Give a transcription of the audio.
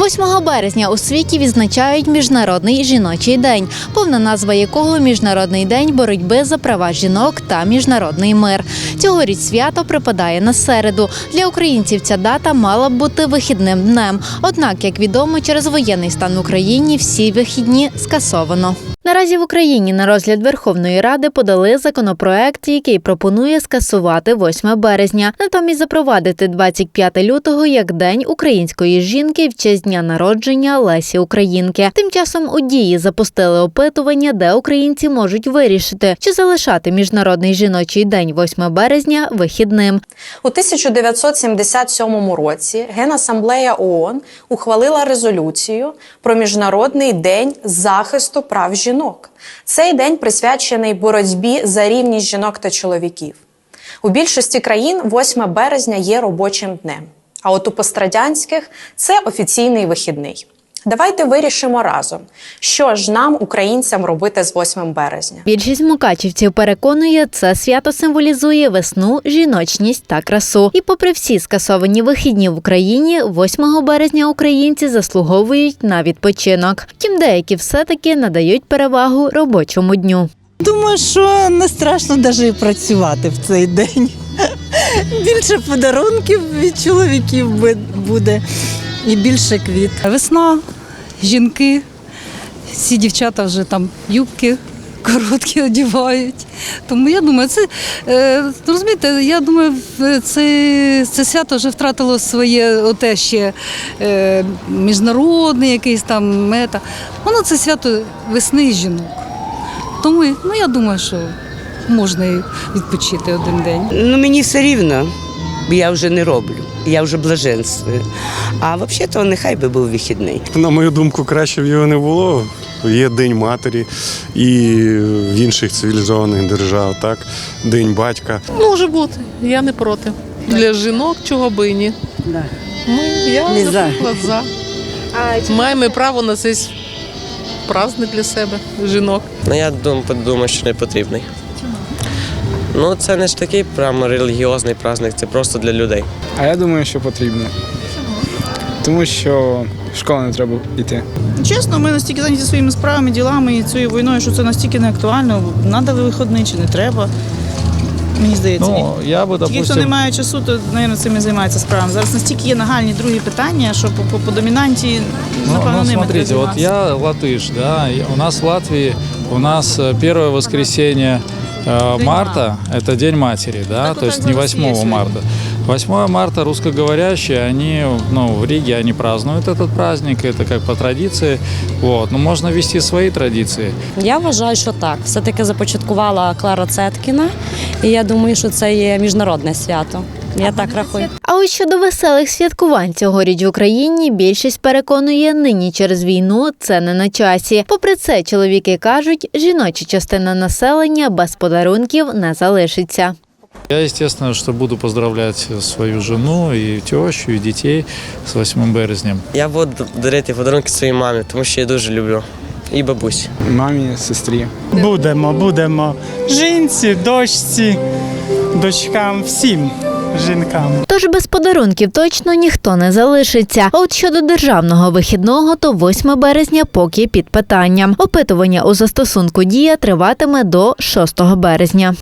8 березня у світі відзначають Міжнародний жіночий день, повна назва якого Міжнародний день боротьби за права жінок та міжнародний мир. Цьогоріч свято припадає на середу. Для українців ця дата мала б бути вихідним днем. Однак, як відомо, через воєнний стан в Україні всі вихідні скасовано. Наразі в Україні на розгляд Верховної Ради подали законопроект, який пропонує скасувати 8 березня, натомість запровадити 25 лютого як День української жінки в честь дня народження Лесі Українки. Тим часом у дії запустили опитування, де українці можуть вирішити, чи залишати міжнародний жіночий день 8 березня вихідним. У 1977 році Генасамблея ООН ухвалила резолюцію про Міжнародний день захисту прав жінок. Цей день присвячений боротьбі за рівність жінок та чоловіків. У більшості країн 8 березня є робочим днем, а от у пострадянських це офіційний вихідний. Давайте вирішимо разом, що ж нам, українцям, робити з 8 березня. Більшість мукачівців переконує, це свято символізує весну, жіночність та красу. І попри всі скасовані вихідні в Україні, 8 березня українці заслуговують на відпочинок. Втім, деякі все-таки надають перевагу робочому дню. Думаю, що не страшно навіть працювати в цей день. Більше подарунків від чоловіків буде і більше квіт. Весна, жінки, всі дівчата вже там юбки короткі одягають. Тому я думаю, це е, розумієте, я думаю, це, це свято вже втратило своє оте ще е, міжнародне якийсь там мета. Воно це свято весни і жінок. Тому ну, я думаю, що можна і відпочити один день. Ну мені все рівно, я вже не роблю, я вже блаженствую. А взагалі-то нехай би був вихідний. На мою думку, краще б його не було. Є День матері і в інших цивілізованих держав, так, День батька. Може бути, я не проти. Для жінок чого би і ні. Ми, я, Не за. наприклад, за. Маємо право на цей праздник для себе, жінок. Ну, я дум, думаю, що не потрібний. Ну, це не ж такий прямо релігіозний праздник, це просто для людей. А я думаю, що потрібно. Тому що в школу не треба йти. Чесно, ми настільки зайняті своїми справами, ділами і цією війною, що це настільки не актуально. Надо виходний чи не треба. Мені здається, ні. Ну, я би, Тільки хто допустим, не має часу, то, мабуть, цим і займається справами. Зараз настільки є нагальні другі питання, що по, по, по домінанті, ну, напевно, ну, ними смотрите, треба вот займатися. я латыш, да, и у нас в Латвии, у нас э, первое воскресенье э, День марта, это День матери, да, Так то вот есть так не в России 8 сегодня. марта. 8 марта русскоговорящие, они, ну, в Риге они празднуют этот праздник, это как по традиции, вот, но можно вести свои традиции. Я вважаю, що так. Все-таки започаткувала Клара Цеткіна, і я думаю, що це є міжнародне свято. Я так рахую. А ось щодо веселих святкувань цьогоріч в Україні більшість переконує, нині через війну це не на часі. Попри це, чоловіки кажуть, жіноча частина населення без подарунків не залишиться. Я, естественно, что буду поздравлять свою жену и тещу, и детей с 8 березнем. Я буду дарити подарунки своїй мамі, тому що я дуже люблю. І бабусі. Мамі, сестрі. Будемо, будемо. Жінці, дочці, дочкам, всім жінкам. Тож без подарунків точно ніхто не залишиться. А от щодо державного вихідного, то 8 березня поки під питанням. Опитування у застосунку дія триватиме до 6 березня.